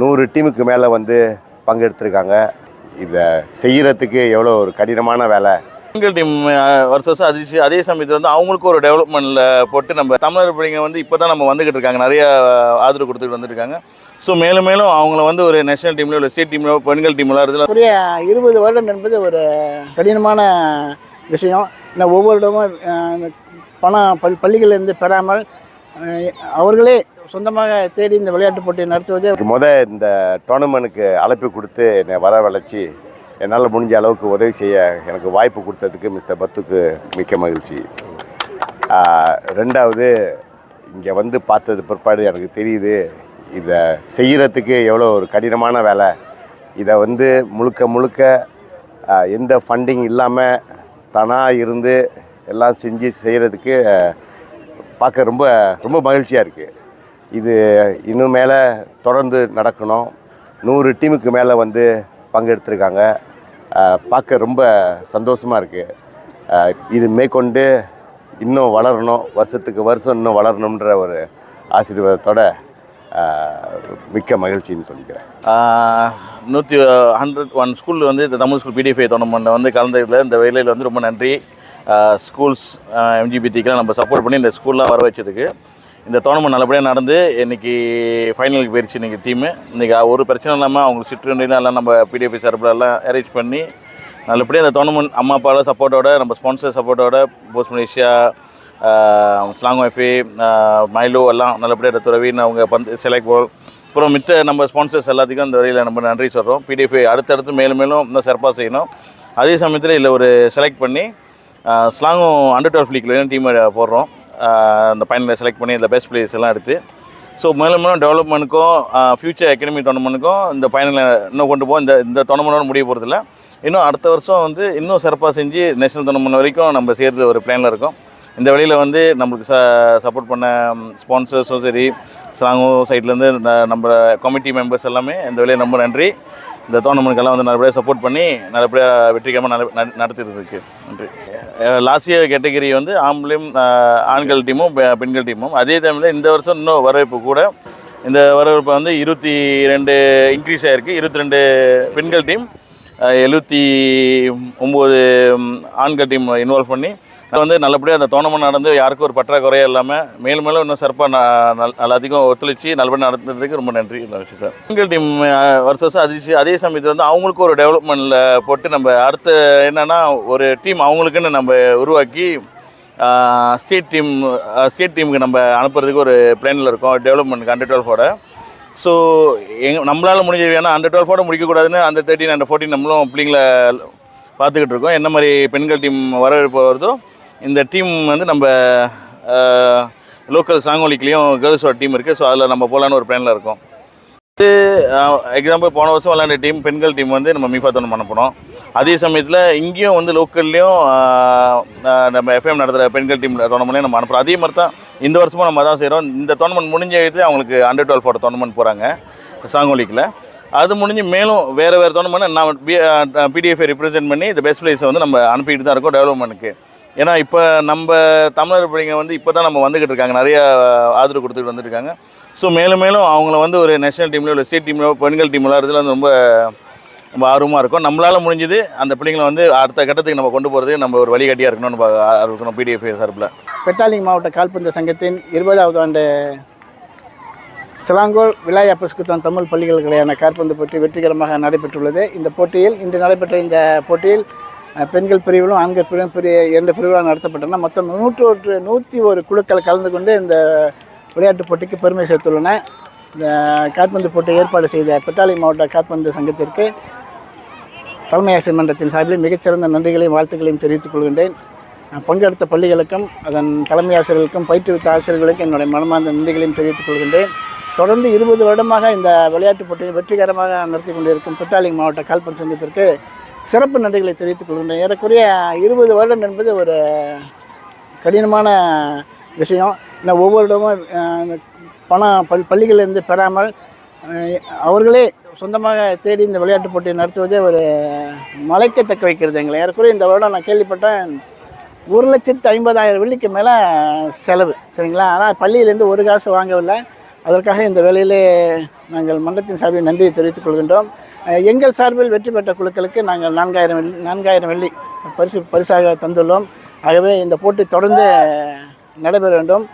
நூறு டீமுக்கு மேலே வந்து பங்கெடுத்திருக்காங்க. இதை செய்கிறதுக்கு எவ்வளோ ஒரு கடினமான வேலை. பெண்கள் டீம் வருஷம் வருஷம் அதிர்ச்சி அதே சமயத்தில் வந்து அவங்களுக்கு ஒரு டெவலப்மெண்ட்டில் போட்டு நம்ம தமிழர் பிள்ளைங்க வந்து இப்போ தான் நம்ம வந்துக்கிட்டு இருக்காங்க. நிறைய ஆதரவு கொடுத்துட்டு வந்துருக்காங்க. ஸோ மேலும் மேலும் அவங்கள வந்து ஒரு நேஷனல் டீம்ல இல்லை ஸ்டேட் டீம்ல பெண்கள் டீம் விளாடுறதுல குறைய இருபது வருடம் என்பது ஒரு கடினமான விஷயம். இந்த ஒவ்வொரு இடமும் பணம் பள் பள்ளிகளிலிருந்து பெறாமல் அவர்களே சொந்தமாக தேடி இந்த விளையாட்டு போட்டியை நடத்துவது முத இந்த டோர்னமெண்ட்டுக்கு அழைப்பு கொடுத்து என்னை வரவழைச்சி என்னால் முடிஞ்ச அளவுக்கு உதவி செய்ய எனக்கு வாய்ப்பு கொடுத்ததுக்கு மிஸ்டர் பத்துக்கு மிக்க மகிழ்ச்சி. ரெண்டாவது இங்கே வந்து பார்த்தது பிற்பாடு எனக்கு தெரியுது இதை செய்கிறதுக்கு எவ்வளோ ஒரு கடினமான வேலை. இதை வந்து முழுக்க முழுக்க எந்த ஃபண்டிங் இல்லாமல் தானாக இருந்து எல்லாம் செஞ்சு செய்கிறதுக்கு பார்க்க ரொம்ப ரொம்ப மகிழ்ச்சியாக இருக்குது இது இன்னும் மேலே தொடர்ந்து நடக்கணும். நூறு டீமுக்கு மேலே வந்து பங்கெடுத்திருக்காங்க. பார்க்க ரொம்ப சந்தோஷமாக இருக்குது இது மேற்கொண்டு இன்னும் வளரணும். வருஷத்துக்கு வருஷம் இன்னும் வளரணுன்ற ஒரு ஆசீர்வாதத்தோட மிக்க மகிழ்ச்சின்னு சொல்லிக்கிறேன். நூற்றி ஹண்ட்ரட் ஒன் ஸ்கூல் வந்து இந்த தமிழ் ஸ்கூல் பிடிஎஃப்ஐ டோர்னமெண்ட்டில் வந்து கலந்ததில் இந்த வேலையில் வந்து ரொம்ப நன்றி. ஸ்கூல்ஸ் எம்ஜிபிடிக்கெலாம் நம்ம சப்போர்ட் பண்ணி இந்த ஸ்கூல்லாம் வர வச்சதுக்கு இந்த டோர்னமெண்ட் நல்லபடியாக நடந்து இன்னைக்கு ஃபைனலுக்கு போயிடுச்சு இன்றைக்கி டீமு இன்றைக்கி ஒரு பிரச்சனை இல்லாமல் அவங்க சிற்றுண்டிலாம் எல்லாம் நம்ம பிடிஎஃப்ஐ சார்பில் எல்லாம் அரேஞ்ச் பண்ணி நல்லபடியாக இந்த டோர்னமெண்ட் அம்மா அப்பாவோட சப்போர்ட்டோட நம்ம ஸ்பான்சர் சப்போர்ட்டோட போஸ்ட் மலேசியா ஸ்லாங் ஒய்ஃபி மைலோ எல்லாம் நல்லபடியாக துறவின்னு அவங்க பந்து செலக்ட் போல் அப்புறம் மித்த நம்ம ஸ்பான்சர்ஸ் எல்லாத்துக்கும் இந்த வரையில் நம்ம நன்றி சொல்கிறோம் பிடிஎஃப் அடுத்தடுத்து மேலும் மேலும் இன்னும் சிறப்பாக செய்யணும். அதே சமயத்தில் இதில் ஒரு செலக்ட் பண்ணி ஸ்லாங்கும் அண்டர் டுவெல் லீக்லேயும் டீம் போடுறோம். அந்த ஃபைனலில் செலக்ட் பண்ணி இந்த பெஸ்ட் பிளேயர்ஸ் எல்லாம் எடுத்து ஸோ மேலும் மேலும் டெவலப்மெண்ட்டுக்கும் ஃபியூச்சர் அகாடமி டோர்னமெண்ட்டுக்கும் இந்த ஃபைனலில் இன்னும் கொண்டு போக இந்த இந்த டோர்னமெண்ட்டோட முடிய போகிறதில்ல இன்னும் அடுத்த வருஷம் வந்து இன்னும் சிறப்பாக செஞ்சு நேஷனல் டோர்னமெண்ட் வரைக்கும் நம்ம சேர்ந்து ஒரு பிளானில் இருக்கோம். இந்த வழியில் வந்து நம்மளுக்கு ச சப்போர்ட் பண்ண ஸ்பான்சர்ஸும் சரி ஸ்லாங்கோ சைட்லேருந்து நம்ம கமிட்டி மெம்பர்ஸ் எல்லாமே இந்த வழியில் ரொம்ப நன்றி. இந்த டோர்னமெண்ட்க்கெல்லாம் வந்து நல்லபடியாக சப்போர்ட் பண்ணி நல்லபடியாக வெற்றிகரமாக நல்ல நட- நடத்திட்டு இருக்கு நன்றி. லாஸ்ட் இயர் கேட்டகரி வந்து ஆம்பளையும் ஆண்கள் டீமும் பெண்கள் டீமும் அதே டைமில் இந்த வருஷம் இன்னும் வரவேற்பு கூட இந்த வரவேற்பு வந்து இருபத்தி ரெண்டு இன்க்ரீஸ் ஆகிருக்கு இருபத்தி ரெண்டு பெண்கள் டீம் எழுபத்தி ஒம்பது ஆண்கள் டீம் இன்வால்வ் பண்ணி வந்து நல்லபடியாக அந்த டோர்னமெண்ட் நடந்து யாருக்கும் ஒரு பற்றாக்குறையே இல்லாமல் மேலும் மேலும் இன்னும் சிறப்பாக ந- எல்லாத்துக்கும் ஒத்துழைச்சி நல்லபடியாக நடத்துறதுக்கு ரொம்ப நன்றி சார். பெண்கள் டீம் வருஷம் வருஷம் அதிர்ச்சி அதே சமயத்தில் வந்து அவங்களுக்கும் ஒரு டெவலப்மெண்ட்டில் போட்டு நம்ம அடுத்த என்னென்னா ஒரு டீம் அவங்களுக்குன்னு நம்ம உருவாக்கி ஸ்டேட் டீம் ஸ்டேட் டீமுக்கு நம்ம அனுப்புறதுக்கு ஒரு பிளானில் இருக்கோம் டெவலப்மெண்ட் அண்டர் டுவெல்ஃபோட ஸோ எங் நம்மளால் முடிஞ்சது வேணால் அண்டர் டுவெல்ஃபோட முடிக்கக்கூடாதுன்னு அந்த தேர்ட்டின் அண்டர் ஃபோர்டீன் நம்மளும் பிள்ளைங்களை பார்த்துக்கிட்டு இருக்கோம். என்ன மாதிரி பெண்கள் டீம் வரவேற்பு வருதோ இந்த டீம் வந்து நம்ம லோக்கல் சாங்கோலிக்லேயும் கேர்ள்ஸோட டீம் இருக்குது ஸோ அதில் நம்ம போகலான்னு ஒரு பிளானில் இருக்கோம். எக்ஸாம்பிள் போன வருஷம் விளையாண்ட டீம் பெண்கள் டீம் வந்து நம்ம மீஃபா தோணும் பண்ண போனோம். அதே சமயத்தில் இங்கேயும் வந்து லோக்கல்லையும் நம்ம எஃப்எம் நடத்துகிற பெண்கள் டீம் டோர்னமெண்ட்லையும் நம்ம அனுப்புகிறோம் அதே மாதிரி தான் இந்த வருஷமும் நம்ம தான் செய்கிறோம் இந்த டோர்னமெண்ட் முடிஞ்ச இடத்துல அவங்களுக்கு அண்டர் டுவெல் ஃபோர் டோர்னமெண்ட் போகிறாங்க சாங்கோலிக்கில் அது முடிஞ்சு மேலும் வேறு வேறு டோர்னமெண்ட் நான் பிடிஎஃப் ரிப்ரசென்ட் பண்ணி இந்த பெஸ்ட் பிளேஸை வந்து நம்ம அனுப்பிக்கிட்டு தான் இருக்கோம் டெவலப்மெண்ட்டுக்கு ஏன்னா இப்போ நம்ம தமிழர் பிள்ளைங்க வந்து இப்போ தான் நம்ம வந்துக்கிட்டு இருக்காங்க. நிறைய ஆதரவு கொடுத்துட்டு வந்துருக்காங்க. ஸோ மேலும் மேலும் அவங்கள வந்து ஒரு நேஷனல் டீம்லையோ இல்லை ஸ்டேட் டீம்லையோ பெண்கள் டீம் விளையாடுறதுல வந்து ரொம்ப ரொம்ப ஆர்வமாக இருக்கும். நம்மளால் முடிஞ்சது அந்த பிள்ளைங்களை வந்து அடுத்த கட்டத்துக்கு நம்ம கொண்டு போகிறது நம்ம ஒரு வழிகாட்டியாக இருக்கணும்னு இருக்கணும் பிடிஎஃப் சார்பில். பெட்டாலிங் மாவட்ட கால்பந்து சங்கத்தின் இருபதாவது ஆண்டு சிலாங்கோல் விலாய் அப்பஸ்குத்தான் தமிழ் பள்ளிகளுக்கிடையான கால்பந்து போட்டி வெற்றிகரமாக நடைபெற்றுள்ளது. இந்த போட்டியில் இன்று நடைபெற்ற இந்த போட்டியில் பெண்கள் பிரிவிலும் ஆண்கள் பிரிவும் பெரிய இரண்டு பிரிவுகளாக நடத்தப்பட்டன. மொத்தம் நூற்று ஒரு நூற்றி ஒரு குழுக்கள் கலந்து கொண்டு இந்த விளையாட்டுப் போட்டிக்கு பெருமை சேர்த்துள்ளன. இந்த காற்பந்து போட்டி ஏற்பாடு செய்த பெட்டாலிங் மாவட்ட காற்பந்து சங்கத்திற்கு தலைமை ஆசிரியர் மன்றத்தின் சார்பில் மிகச்சிறந்த நன்றிகளையும் வாழ்த்துக்களையும் தெரிவித்துக் கொள்கின்றேன். பங்கெடுத்த பள்ளிகளுக்கும் அதன் தலைமை ஆசிரியர்களுக்கும் பயிற்றுவித்த ஆசிரியர்களுக்கும் என்னுடைய மனமார்ந்த நன்றிகளையும் தெரிவித்துக் கொள்கின்றேன். தொடர்ந்து இருபது வருடமாக இந்த விளையாட்டுப் போட்டியை வெற்றிகரமாக நடத்தி கொண்டிருக்கும் பெட்டாலிங் மாவட்ட கால்பந்து சங்கத்திற்கு சிறப்பு நன்றிகளை தெரிவித்துக் கொள்கின்றேன். ஏறக்குறைய இருபது வருடம் என்பது ஒரு கடினமான விஷயம். ஏன்னா ஒவ்வொரு இடமும் பணம் பள் பள்ளிகளிலிருந்து பெறாமல் அவர்களே சொந்தமாக தேடி இந்த விளையாட்டுப் போட்டியை நடத்துவதே ஒரு மலைக்கத்தக்க வைக்கிறது எங்களை. ஏறக்குறைய இந்த வருடம் நான் கேள்விப்பட்டேன் ஒரு லட்சத்து ஐம்பதாயிரம் வெள்ளிக்கு மேலே செலவு சரிங்களா? ஆனால் பள்ளியிலேருந்து ஒரு காசு வாங்கவில்லை. அதற்காக இந்த வேலையிலே நாங்கள் மன்றத்தின் சார்பில் நன்றியை தெரிவித்துக் கொள்கின்றோம். எங்கள் சார்பில் வெற்றி பெற்ற குழுக்களுக்கு நாங்கள் நான்காயிரம் வெள்ளி நான்காயிரம் வெள்ளி பரிசு பரிசாக தந்துள்ளோம். ஆகவே இந்த போட்டி தொடர்ந்து நடைபெற வேண்டும்.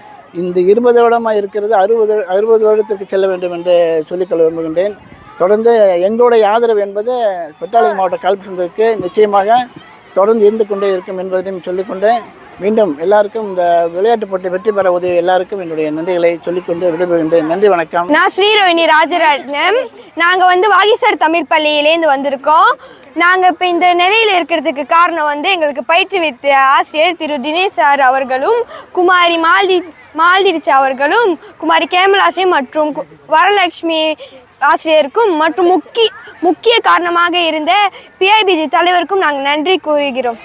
இந்த இருபது வருடமாக இருக்கிறது அறுபது அறுபது வருடத்திற்கு செல்ல வேண்டும் என்று சொல்லிக்கொள்ள விரும்புகின்றேன். தொடர்ந்து எங்களுடைய ஆதரவு என்பது பெட்டாளி மாவட்ட கால்பந்துக்கு நிச்சயமாக தொடர்ந்து இருந்து கொண்டே இருக்கும் என்பதையும் சொல்லிக்கொண்டு மீண்டும் எல்லாருக்கும் இந்த விளையாட்டு போட்டி வெற்றி பெற உதவி எல்லாருக்கும் என்னுடைய நன்றிகளை சொல்லிக்கொண்டு விடைபெறுகின்றேன். நன்றி வணக்கம். நான் ஸ்ரீரோஹிணி ராஜரட்னம் நாங்கள் வந்து வாகிசார் தமிழ் பள்ளியிலேருந்து வந்திருக்கோம். நாங்கள் இப்போ இந்த நிலையில் இருக்கிறதுக்கு காரணம் வந்து எங்களுக்கு பயிற்றுவித்த ஆசிரியர் திரு தினேஷ் சார் அவர்களும் குமாரி மால்தி மால்திரிச்சா அவர்களும் குமாரி கேமலாஸ்ரீ மற்றும் கு- வரலட்சுமி ஆசிரியருக்கும் மற்றும் முக்கிய முக்கிய காரணமாக இருந்த பிஐபிஜி தலைவருக்கும் நாங்கள் நன்றி கூறுகிறோம்.